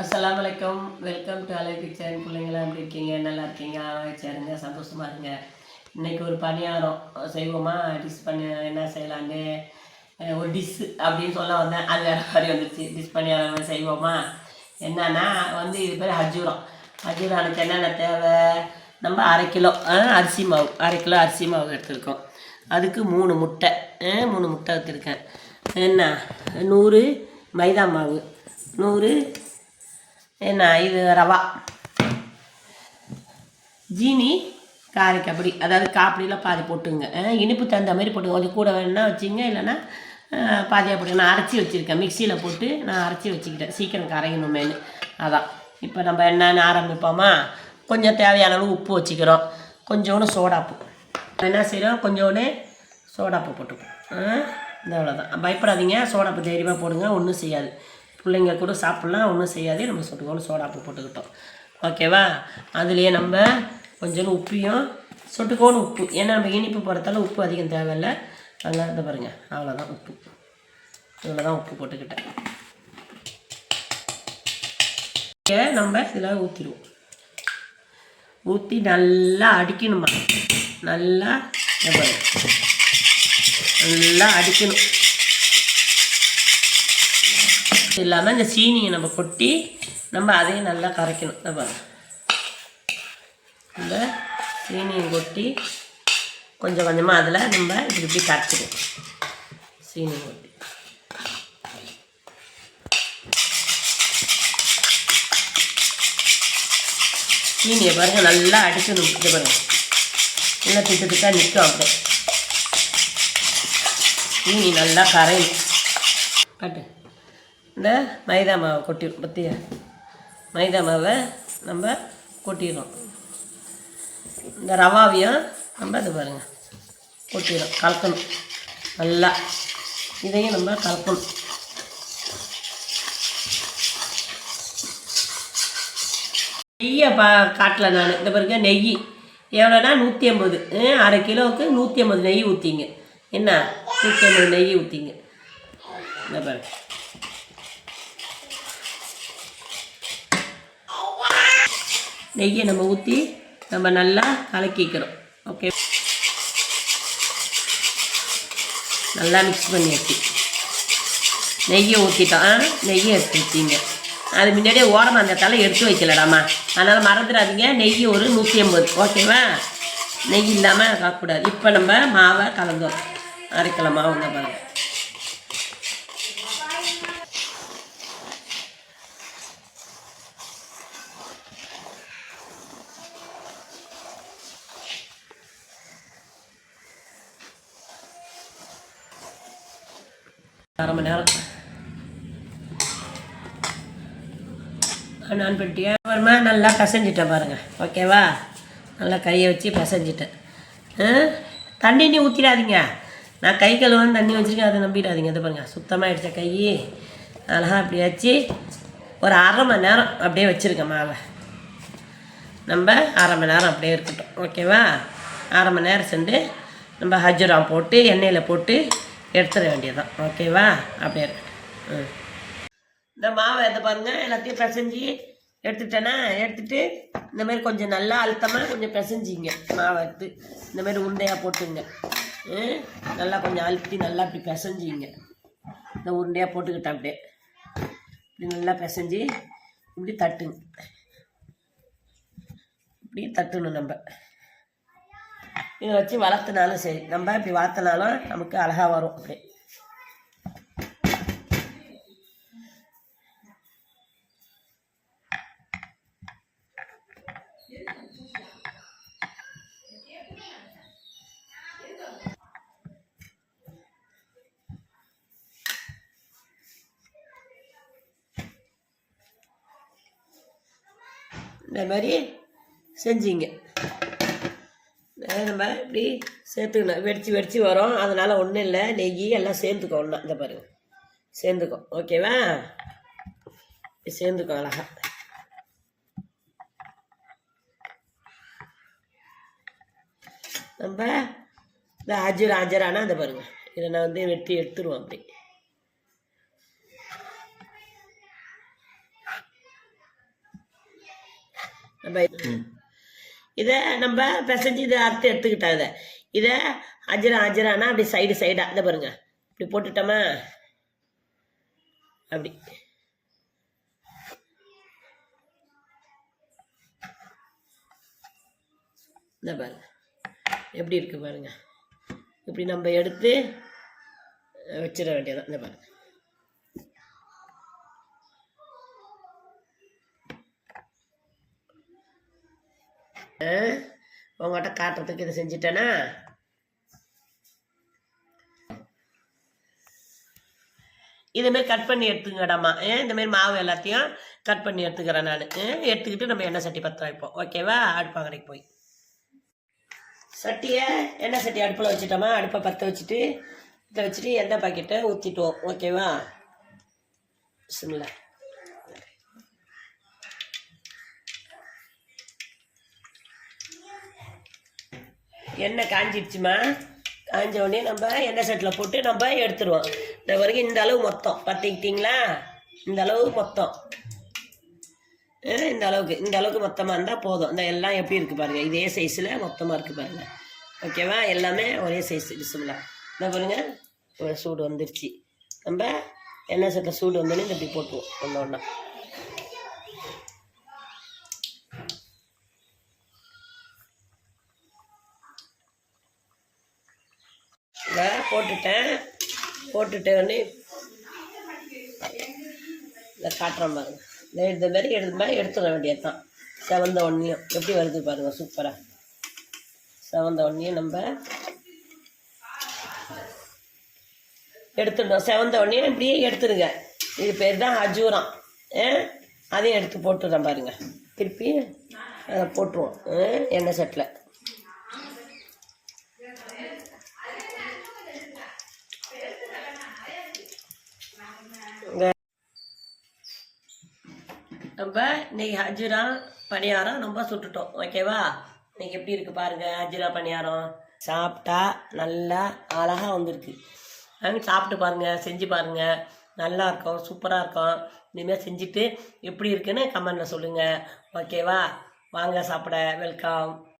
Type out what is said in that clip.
அஸ்லாம் வலைக்கம் welcome to அலை கிச்சன் பிள்ளைங்களாம் எப்படி இருக்கீங்க? நல்லா இருக்கீங்க? சேருங்க. சந்தோஷமா இருங்க. இன்றைக்கி ஒரு பணியாரம் செய்வோமா? டிஷ் பண்ணி என்ன செய்யலான்னு? ஒரு டிஷ் அப்படின்னு சொல்ல வந்தேன். அது வேறு மாதிரி வந்துச்சு டிஷ் பணியாரம் செய்வோமா? என்னன்னா வந்து இது பேர் ஹஜூரம் ஹஜூரானுக்கு என்னென்ன தேவை? நம்ம அரை கிலோ அரிசி மாவு. அரை கிலோ அரிசி மாவு எடுத்துருக்கோம். அதுக்கு மூணு முட்டை. மூணு முட்டை எடுத்துருக்கேன். என்ன? நூறு மைதா மாவு. நூறு என்ன இது ரவா. ஜீனி காரைக்கபடி அதாவது காப்படியில் பாதி போட்டுங்க. இனிப்பு தகுந்த மாதிரி போட்டுங்க. கொஞ்சம் கூட வேணும்னா வச்சுங்க இல்லைன்னா பாதியாக போட்டு நான் அரைச்சி வச்சுருக்கேன். மிக்சியில் போட்டு நான் அரைச்சி வச்சுக்கிட்டேன். சீக்கிரம் கரையணுமேனு அதான். இப்போ நம்ம என்னென்னு ஆரம்பிப்போமா? கொஞ்சம் தேவையான அளவு உப்பு வச்சுக்கிறோம். கொஞ்சோண்டு சோடாப்பு. என்ன செய்கிறோம் கொஞ்சோண்டு சோடாப்பு போட்டுப்போம். இந்த அவ்வளோதான் பயப்படாதீங்க. சோடாப்பு தைரியமாக போடுங்க. ஒன்றும் செய்யாது. பிள்ளைங்க கூட சாப்பிட்லாம் ஒன்றும் செய்யாதே நம்ம சொட்டுக்கோன்னு சோடாப்பு போட்டுக்கிட்டோம். ஓகேவா? அதுலேயே நம்ம கொஞ்சோண்டு உப்பையும் சொட்டுக்கோன்னு உப்பு. ஏன்னா நம்ம இனிப்பு போகிறதால உப்பு அதிகம் தேவையில்லை. அதனால் இந்த பாருங்கள் அவ்வளோதான் உப்பு. இவ்வளோ தான் உப்பு போட்டுக்கிட்டேன். நம்ம இதில் ஊற்றிடுவோம் ஊற்றி நல்லா அடிக்கணுமா? நல்லா நல்லா அடிக்கணும். இல்லாமல் இந்த சீனியை நம்ம கொட்டி நம்ம அதையும் நல்லா கரைக்கணும். இந்த இந்த சீனியை கொட்டி கொஞ்சம் கொஞ்சமாக அதில் நம்ம இப்படி இப்படி கரைச்சிடும் சீனி கொட்டி. சீனியை பாருங்கள் நல்லா அடிக்கணும். இது பாருங்க. நல்லா திட்டு திட்டாக நிற்கும் அப்படியே. சீனி நல்லா கரையும் கட்டு இந்த மைதா மாவை கொட்டிடும் பற்றியா மைதா மாவை நம்ம கொட்டிடும் இந்த ரவாவையும் நம்ம இது பாருங்கள் கொட்டிடும் கலக்கணும். நல்லா. இதையும் நம்ம கலக்கணும். நெய்யை பா காட்டல நான். இந்த பாருங்க நெய். எவ்வளோனா நூற்றி ஐம்பது அரை கிலோவுக்கு நூற்றி ஐம்பது நெய் ஊற்றிங்க என்ன? நூற்றி ஐம்பது நெய் ஊற்றிங்க இந்த பாருங்க. நெய்யை நம்ம ஊற்றி நம்ம நல்லா கலக்கிக்கிறோம். ஓகே நல்லா மிக்ஸ் பண்ணி எடுத்து நெய்யை ஊற்றிட்டோம் நெய்யை எடுத்து வச்சிங்க அது முன்னாடியே ஓரமாக அந்த தலை எடுத்து வைக்கலடாமா? அதனால் மறந்துடாதீங்க. நெய் ஒரு நூற்றி ஐம்பது. ஓகேவா நெய் இல்லாமல் காக்கக்கூடாது. இப்போ நம்ம மாவை கலந்தோம். அரைக்கலாம் மாவு பாருங்கள் அரை மணி நேரம். நான் பண்ணிட்டியா அப்புறமா நல்லா பிசைஞ்சிட்டேன் பாருங்கள் ஓகேவா? நல்லா கையை வச்சு பிசைஞ்சிட்டேன். தண்ணி நீ ஊற்றிடாதீங்க நான் கை கழுவான்னு தண்ணி வச்சுருக்கேன் அதை நம்பிடாதீங்க. இது பாருங்கள் சுத்தமாகிடுச்ச கை. அழகா அப்படி வச்சு ஒரு அரை மணி நேரம் அப்படியே வச்சுருக்கேன் மாவை. நம்ம அரை மணி நேரம் அப்படியே இருக்கட்டும். ஓகேவா? அரை மணி நேரம் சென்று நம்ம ஹஜ்ராம் போட்டு எண்ணெயில் போட்டு எடுத்துட வேண்டியதுதான். ஓகேவா அப்படியே இருக்கட்டும் ம். இந்த மாவை எதை பாருங்கள் எல்லாத்தையும் பிசைஞ்சு எடுத்துட்டேன்னா எடுத்துட்டு இந்த மாதிரி கொஞ்சம் நல்லா அழுத்தமாக கொஞ்சம் பிசைஞ்சிங்க. மாவை எடுத்து இந்த மாதிரி உருண்டையாக போட்டுங்க. ம், நல்லா கொஞ்சம் அழுத்தி நல்லா இப்படி பிசைஞ்சிங்க. இந்த உருண்டையாக போட்டுக்கிட்டேன் அப்படியே. இப்படி நல்லா பிசைஞ்சு இப்படி தட்டுங்க. இப்படி தட்டணும் நம்ம. இதை வச்சு வளர்த்துனாலும் சரி. நம்ம இப்படி வளர்த்தனாலும் நமக்கு அழகாக வரும் அப்படி. இந்த மாதிரி செஞ்சீங்க. அதை நம்ம இப்படி சேர்த்துக்கணும். வெடிச்சு வெடிச்சு வரும். அதனால் ஒன்றும் இல்லை. நெய் எல்லாம் சேர்ந்துக்கோ ஒன்றா இந்த பாருங்க. சேர்ந்துக்கோ ஓகேவா சேர்ந்துக்கோ அழகா. நம்ம இந்த அஜர் அஜரானா அந்த பாருங்க. இதை நான் வந்து வெட்டி எடுத்துருவோம் அப்படி. நம்ம இதை நம்ம பிசைஞ்சு இதை அறுத்து எடுத்துக்கிட்டா இதை. இதை அஜரா அஜரானா அப்படி சைடு சைடாக இதை பாருங்க. இப்படி போட்டுட்டோமா? அப்படி. இந்த பாருங்க. எப்படி இருக்கு பாருங்க. இப்படி நம்ம எடுத்து வச்சிட வேண்டியதான் இந்த பாருங்க. உங்கள்கிட்ட காட்டுறதுக்கு இதை செஞ்சிட்டேனா? இதுமாரி கட் பண்ணி எடுத்துங்கடாமா இந்த இந்தமாரி மாவு எல்லாத்தையும் கட் பண்ணி எடுத்துக்கிறேன் நான். எடுத்துக்கிட்டு நம்ம எண்ணெய் சட்டி பற்ற வைப்போம். ஓகேவா அடுப்பாங்கடைக்கு போய். சட்டியை எண்ணெய் சட்டி அடுப்பில் வச்சுட்டோமா? அடுப்பை பற்ற வச்சுட்டு இதை வச்சுட்டு எண்ணெய் பாக்கெட்டை ஊற்றிட்டுவோம் ஓகேவா சிம்ல எண்ணெய் காஞ்சிடுச்சுமா? காஞ்ச உடனே நம்ம எண்ணெய் செட்டில் போட்டு நம்ம எடுத்துருவோம். இந்த வரைக்கும் இந்த அளவு மொத்தம். பார்த்துக்கிட்டிங்களா? இந்த அளவு மொத்தம். இந்த அளவுக்கு. இந்த அளவுக்கு மொத்தமாக இருந்தால் போதும். இந்த எல்லாம் எப்படி இருக்குது பாருங்கள் இதே சைஸில் மொத்தமாக இருக்குது பாருங்கள் ஓகேவா எல்லாமே ஒரே சைஸ் டிஸ்பிளா இந்த பாருங்கள் ஒரு சூடு வந்துருச்சு. நம்ம எண்ணெய் செட்டில் சூடு வந்தோடனே இந்த இப்படி போட்டுவோம் ஒன்று ஒன்றா இதை போட்டுட்டேன். போட்டுட்டு இதை காட்டுறேன் பாருங்க. இந்த இந்த மாதிரி எடுத்த மாதிரி எடுத்துட வேண்டியது தான் செவந்த ஒன்றையும் எப்படி வருது பாருங்கள் சூப்பராக செவந்த ஒன்றையும் நம்ம எடுத்துடணும். செவந்த ஒன்றையும் இப்படியே எடுத்துருங்க இது பேர் தான் அஜூரம். ஆ? அதையும் எடுத்து போட்டுடுறேன் பாருங்கள் திருப்பி அதை போட்டுருவோம். எண்ணெய் செட்டில். இன்றைக்கி இன்னைக்கு ஹஜ்ரா பணியாரம் ரொம்ப சுட்டுட்டோம். ஓகேவா இன்னைக்கு எப்படி இருக்கு பாருங்க ஹஜ்ரா பணியாரம். சாப்பிட்டா நல்லா அழகாக வந்திருக்கு. சாப்பிட்டு பாருங்க செஞ்சு பாருங்க. நல்லா இருக்கும் சூப்பராக இருக்கும். இனிமேல் செஞ்சுட்டு எப்படி இருக்குன்னு கமெண்ட்டில் சொல்லுங்க. ஓகேவா வாங்க சாப்பிட. வெல்கம்